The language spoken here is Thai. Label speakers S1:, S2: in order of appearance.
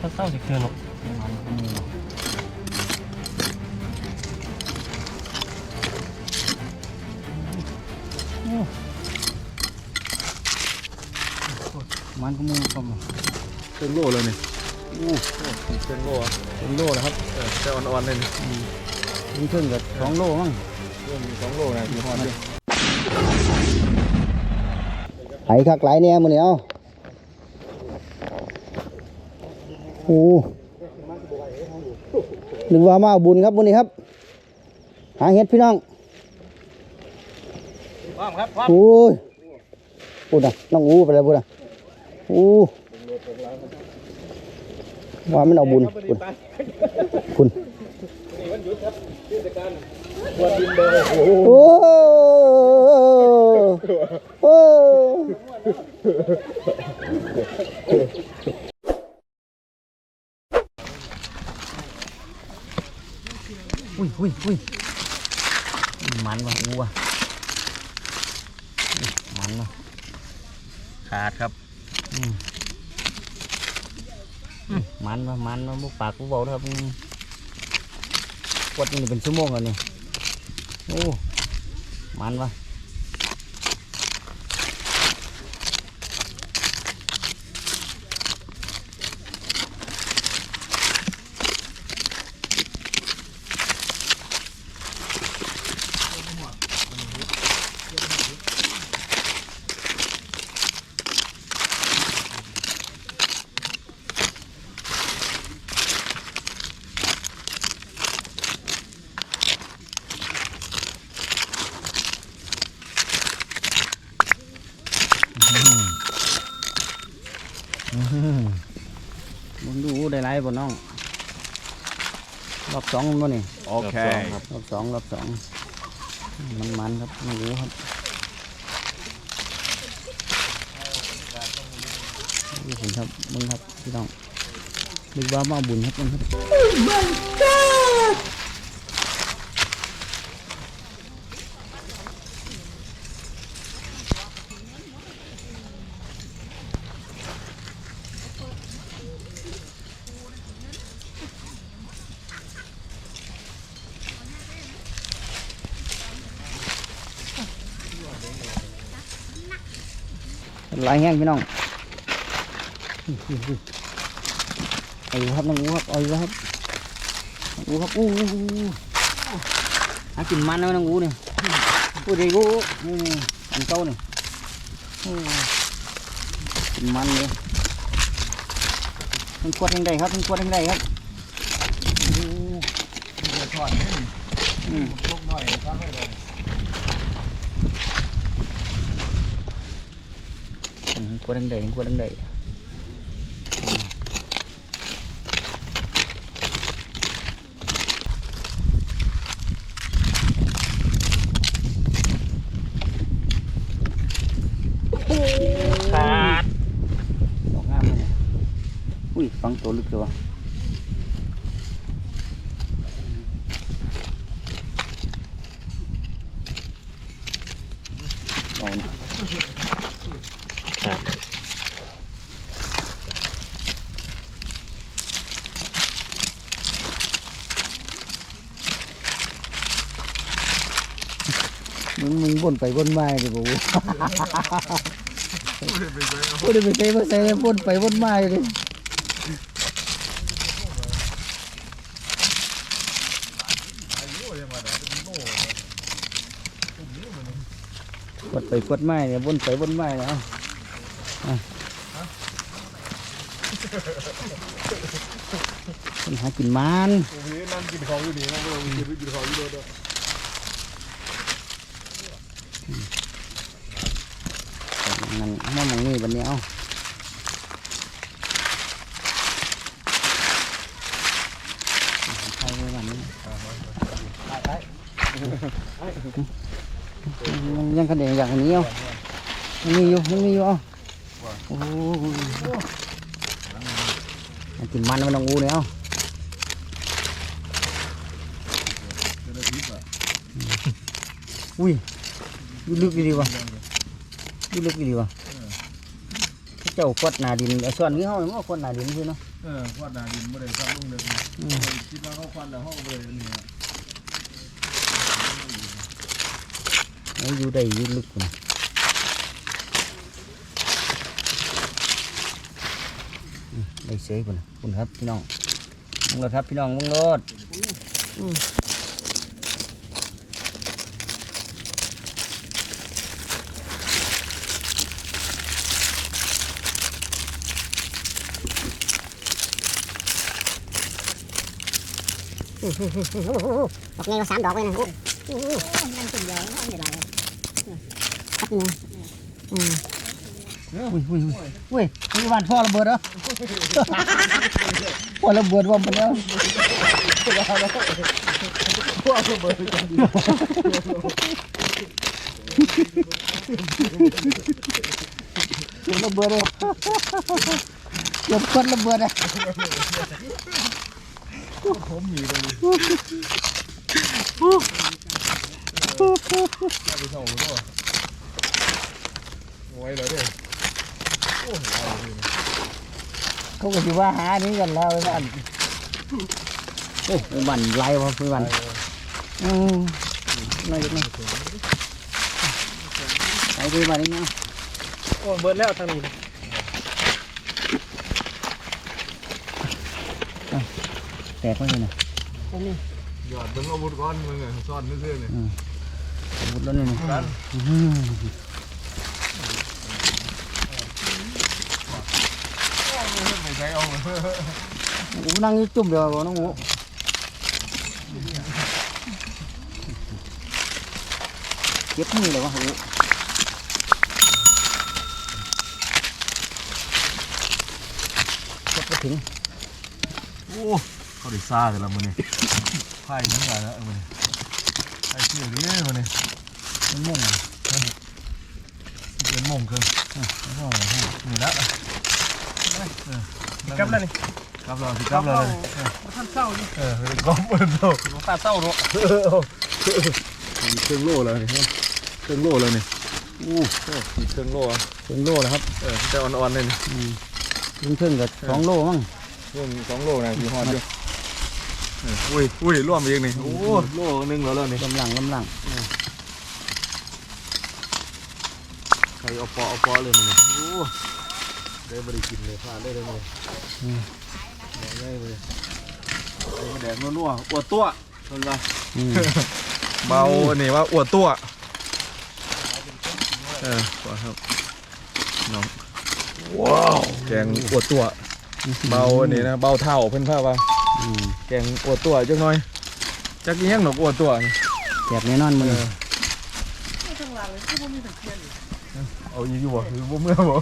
S1: ถ้าเศร้าสิคือเนาะ
S2: มันก็มีเนาะโอ้มันก็มูครับ
S3: เป็นโลเลยนี่
S2: โอ้
S3: เป็นโลอะ
S2: เป็นโลแล้วครับ
S3: เออแต่อ่อนๆเลยนี่
S2: นี่ขึ้นกับสองโลมั้ง
S3: รวมอยู่สองโลนะที่หอดอยู่
S2: ไหคักไหลเนี่ยมือเหนียวโอ้นึกว่ามาเอาบุญครับวันนี้ครับ หาเห็ดพี่น้อง
S1: พร้อมครับพร้อม
S2: โอ้ยพูดนะน้องอู้ไปเลยพูดนะอู้ว่ามันเอาบุญคุณคุณ
S3: วันดินเบอร์โอ้โห
S2: โอ้ โอ้อุ้ยอุ้ยอุ้ยมันว่ะอู้ว่ะมันว่ะ
S1: ขาดครับ
S2: อืมอืมมันว่ะมันว่ะมุกปากกูบอกนะครับอืมกดนี่เป็นชั่วโมงแล้วนี่โอ้มันว่ะ ดูได้ไรบ่น้อง รอบสองมันบ่นี่
S3: โอเค
S2: รอบสองรอบสองมันมันๆครับไม่รู้ครับนี่ผมครับมึงครับพี่น้องนึกว่ามาบุญครับมึงครับ หลายแห้งพี่น้องเอาอยู่ครับน้องอูครับเอาอยู่ครับองอูครับอู้อู้หากินมันนะน้องอูเนี่ยอู้ดีกูนี่นี่อันเก่านี่อู้กินมันเลยมันขวดแห่งใดครับมันขวดแห่งใดครับอู้
S3: ถอดนี่
S2: อืม
S3: ลูกหน่อยครับเลย
S2: อืมขวดแห่งใดขวดแห่งใดขาดดอกงามเลยเนี่ยอุ้ยฟังตัวลึกเลยวะเอานะ
S1: ขาด
S2: มึงมึงบ่นไปบ่นมาดิบ่
S3: พูดไป
S2: ใส่มาใส่บ่นไปบ่นมาดิกดไปกดไมาเนี่ยบ่นไปบ่นมาเนาะ มันหากินมัน
S3: นั่งกินของอยู่นี่นั่งกินกินของอยู่ด้วย
S2: นั่นมามองนี่บัดนี้ยเอาใช่เลยวันนี้ยังกระเด็นอย่างนี้เอามีอยู่มีอยู่เอา โอ้โหมันกินมันมันต้องอูเนี่ยเอาอุ้ยดูลึกดีวะดูลึกดีวะเจ้าควัดหนาดินไอ้ส่วนนี้เฮามันควัดหนาดินคือเนาะ
S3: เออควันดาดินไม่ได้ครับลุง เลย
S2: อืม
S3: คิดว่าเขาควันแล้วเขาเลยนี่
S2: เอาอยู่ได้อยู่ลึกพุ่นอืมได้เสยพุ่นน่ะพุ่นครับพี่น้องมึงรถครับพี่น้องมึงรถอืม
S4: ดอกใหญ่กว่าสามดอกเลยนะโอ้โหนั่นเป็นใหญ่นั่นใหญ่ครับนี่อืม
S2: อุ้ยอุ้ยอุ้ยอุ้ยมีบ้านพ่อระเบิดเหรอพ่อระเบิดว่ามันแล้ว
S3: พวกระเบิดกันดิ
S2: เดี๋ยวระเบิดเลยเดี๋ยวคนระเบิดอะ
S3: ผมมีตรงนี้ไปส่งตัวไว้แล้วเด้โอ้โหเอาเลย
S2: เขาก็สิว่าหานี้กันแล้วไอ้บ้านโอ้ยบ้านไล่วะพี่บ้านอืมน้อยจังเลยไปดูบ้านนี้นะ
S1: โอ้เบิดแล้วทางนี้
S2: แตกไปเลยนะ
S3: หยอดเป็นอาวุธก้อนมึงไงซ่อนไม่เสื้อเนี่ย
S2: หมดแล้วเนี่ยนะ
S3: กัน
S2: อื้อหือ
S3: ไม่ใช่เอา
S2: โอ้นั่งอยู่จุ่มเดียวบ่น้องหมูเก็บมือเลยวะโอ้เก็บไปถึง
S3: โอ้เขาได้ซ่ากันแล้วมันนี่ไพ่นี่ไงแล้วมันนี่ไพ่เชื่อดิมันนี่
S2: มันมุ่งอะ
S3: เป็นมงคลนี่ละ
S1: กลับแล้วนี่
S3: กลับเราสิกลับเราเลย
S1: ท่านเศร้านี่
S3: เออก็เปิดโล
S1: ตาเศร้าเนาะ
S3: เครื่องโล่แล้วนี่เครื่องโล่แล้วนี่อู้มีเครื่องโล่อะ
S2: ถึงโลแล้วครับ
S3: เออแต่อ่อนๆเลยนี่
S2: ถึงถึงกับสองโลมั้ง
S3: ร่วมสองโล่นะพี่ฮอดอยู่เอออุ้ยอุ้ยร่วมอีกนี่โอ้โล่นึงแล้วแล้วนี่
S2: ลำหลังลำหลัง
S3: ใครเอาปอเอาปอเลยมันนี่โอ้ ได้บริกินเลยพลาดได้เลยมันได้เลยไอ้แดงนัวๆอวดตัวเห็นปะ
S2: อืม
S3: เบาอันนี้ว่าอวดตัวเออขอครับน้องว้าวแกงอวดตัว เบาอันนี้นะเบาเท่าเพิ่นพ่าว่า
S2: อืม
S3: แกงอวดตัวจักหน่อยจักอีหยังหนกอวดตัวนี่
S2: แสบแน่นอนมึง
S3: เออเอาอีกอยู่บ่หรือบ่เมื่อบ่